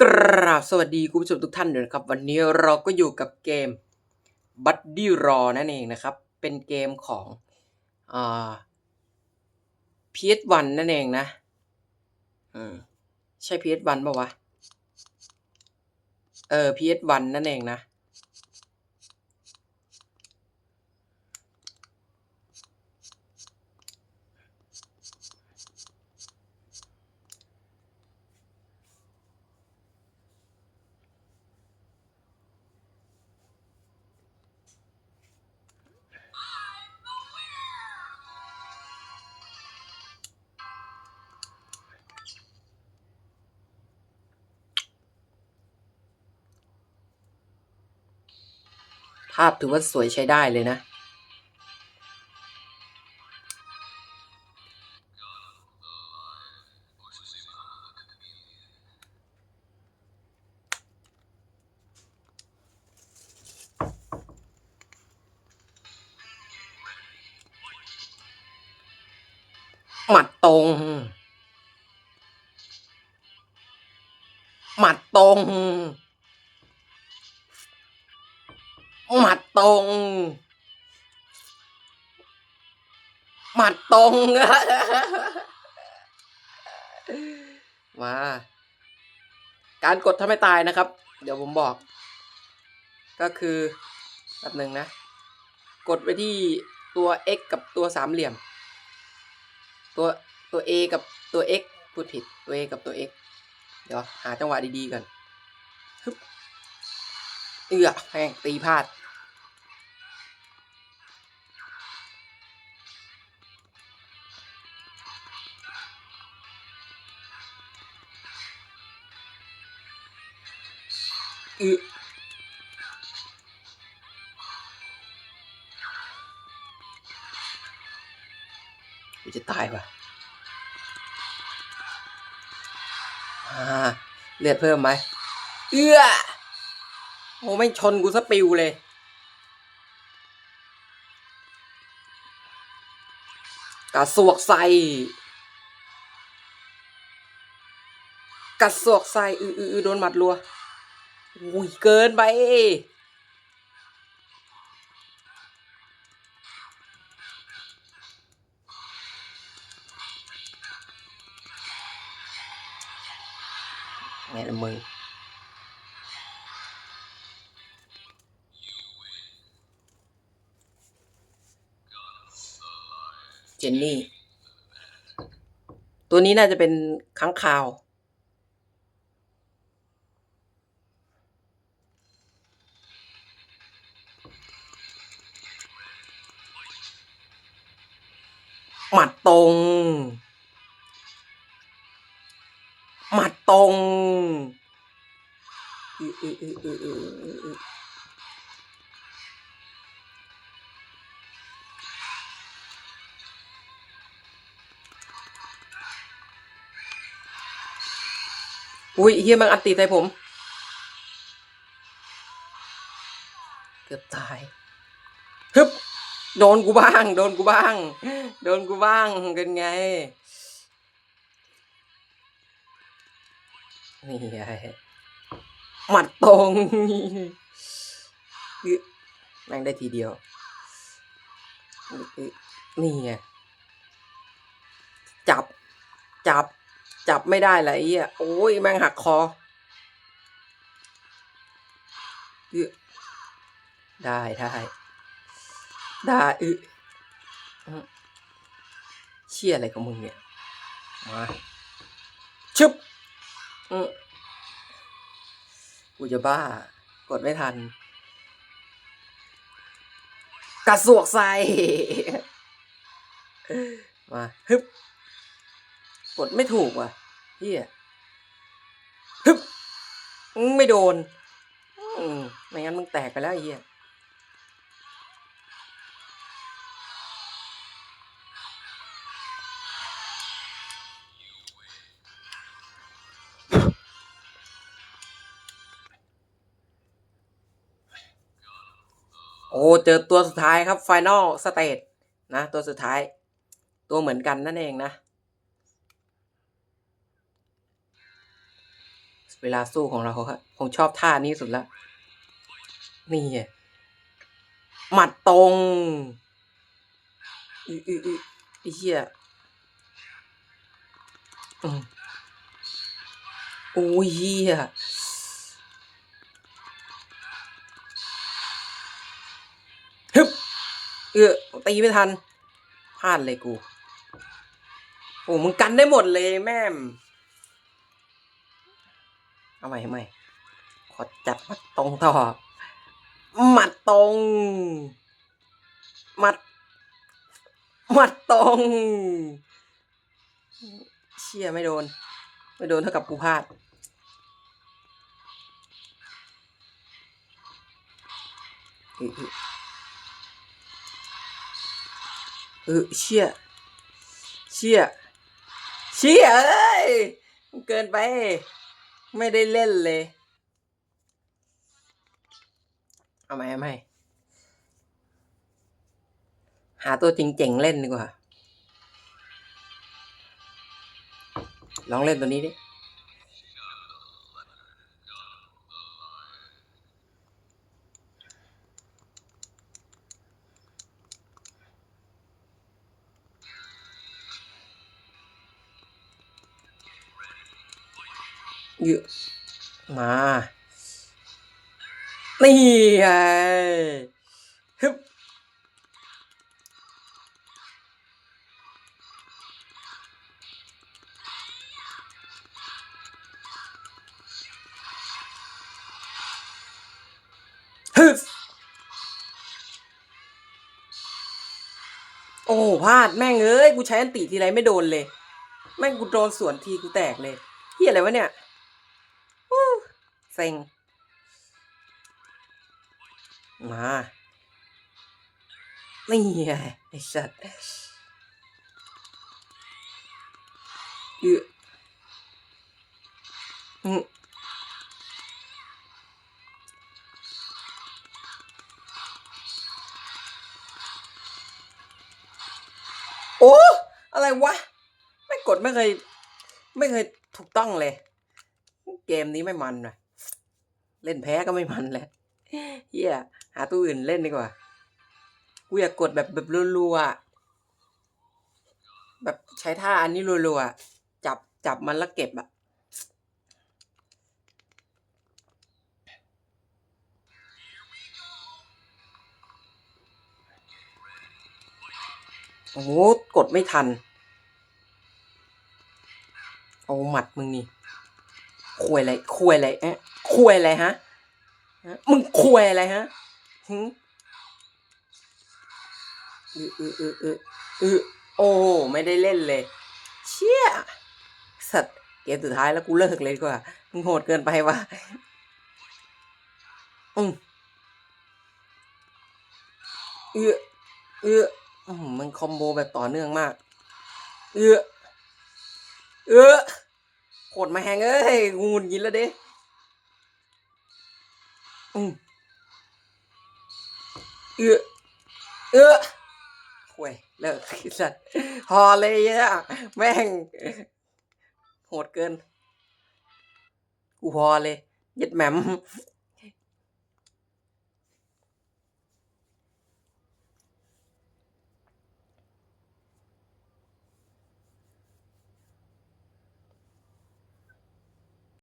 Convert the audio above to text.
กราบสวัสดีคุณผู้ชมทุกท่านด้วยนะครับ วันนี้เราก็อยู่กับเกม Buddy Raw นั่นเองนะครับ เป็นเกมของอ่า PS1 นั่นเองนะอืมใช่ PS1 ป่าวะ เออ PS1 นั่นเองนะ ภาพถือว่าสวยใช้ได้เลยนะหมัดตรง หมัดตรงมา การกดทำให้ตายนะครับ เดี๋ยวผมบอก ก็คือแบบหนึ่งนะ กดไปที่ตัว x กับตัวสามเหลี่ยม ตัวตัว a กับตัว x พูดผิดตัว a กับตัว x เดี๋ยวหาจังหวะดีๆก่อนฮึบเอือแม่งตีพลาด อือจะตายปะอ่าเลือดเพิ่มไหม เอื้อ โอ้ไม่ชนกูซะปิวเลย กระสวกใส่ กระสวกใส่ อืออืออือโดนหมัดรัว อุ้ยเกินไปไงละมึงเจนนี่ตัวนี้น่าจะเป็นค้างคาว หมัดตรง หมัดตรงฮือฮือฮือฮือฮือหุ่ยเฮียมันอัดติดใส่ผม เกือบตายฮึบโดนกูบ้าง โดนกูบ้าง โดนกูบ้างเป็นไง นี่ไงหมัดตรงแม่งได้ทีเดียว นี่ไง จับ จับ จับไม่ได้เลยไอ้เหี้ยโอ้ย แม่งหักคอได้ได้ได้อือ ชี่ยอะไรของมึงเนี่ย มาชึบอือกูจะบ้า กดไม่ทัน กระสวกใส่ มาฮึบ กดไม่ถูกว่ะเฮียฮึบอื้อไม่โดน อืมไม่งั้นมึงแตกไปแล้วไอ้เฮีย โอ้เจอตัวสุดท้ายครับ Final Stage นะ ตัวสุดท้าย ตัวเหมือนกันนั่นเองนะ เวลาสู้ของเราครับผมชอบท่านี้สุดละ นี่หมัดตรงอืออืออือเหี้ยอืมโอ้ยเหี้ย เออตีไม่ทันพลาดเลยกูโอ้มึงกันได้หมดเลยแม่มเอาใหม่เอาใหม่ขอจับมัดตรงต่อหมัดตรงหมัดหมัดตรงเชี่ยไม่โดน ไม่โดนเท่ากับกูพลาดเออ เออเชี่ยเชี่ยเชี่ยเอ้ยเกินไป ไม่ได้เล่นเลย เอาไหมเอาไหมหาตัวจริงเจ๋งเล่นดีกว่า ลองเล่นตัวนี้ดิ เยอะมานี่ไงฮึบฮึบโอ้พลาดแม่งเอ้ย กูใช้อันติทีไรไม่โดนเลย แม่งกูโดนสวนทีกูแตกเลยเฮียอะไรวะเนี่ย เซ็ง มานี่ไงไอ้สัตว์เอออืมโอ้ อะไรวะ ไม่กดไม่เคย ไม่เคยถูกต้องเลย เกมนี้ไม่มันนะ เล่นแพ้ก็ไม่มันแหละเฮียหาตัวอื่นเล่นดีกว่า กูอยากกดแบบแบบรัวๆแบบใช้ท่าอันนี้รัวๆจับจับมันแล้วเก็บอะโอ้โหกดไม่ทัน เอาหมัดมึงนี่ควยอะไรควยอะไรเอ๊ะ ควยอะไรฮะ มึงควยอะไรฮะหึเออเออเออเออเอโอ้ไม่ได้เล่นเลย เชี่ย สัตว์เกมสุดท้ายแล้วกูเลิกเลยดีกว่า มึงโหดเกินไปว่ะ อืมเออเอออืมมันคอมโบแบบต่อเนื่องมาก เออเออโคตรมาแหงเอ้ยงูงินแล้วเด้ อืมเออเออห่วยเลิกสัตว์พอเลยอะแม่ง โหดเกิน กูพอเลยยึดแหมม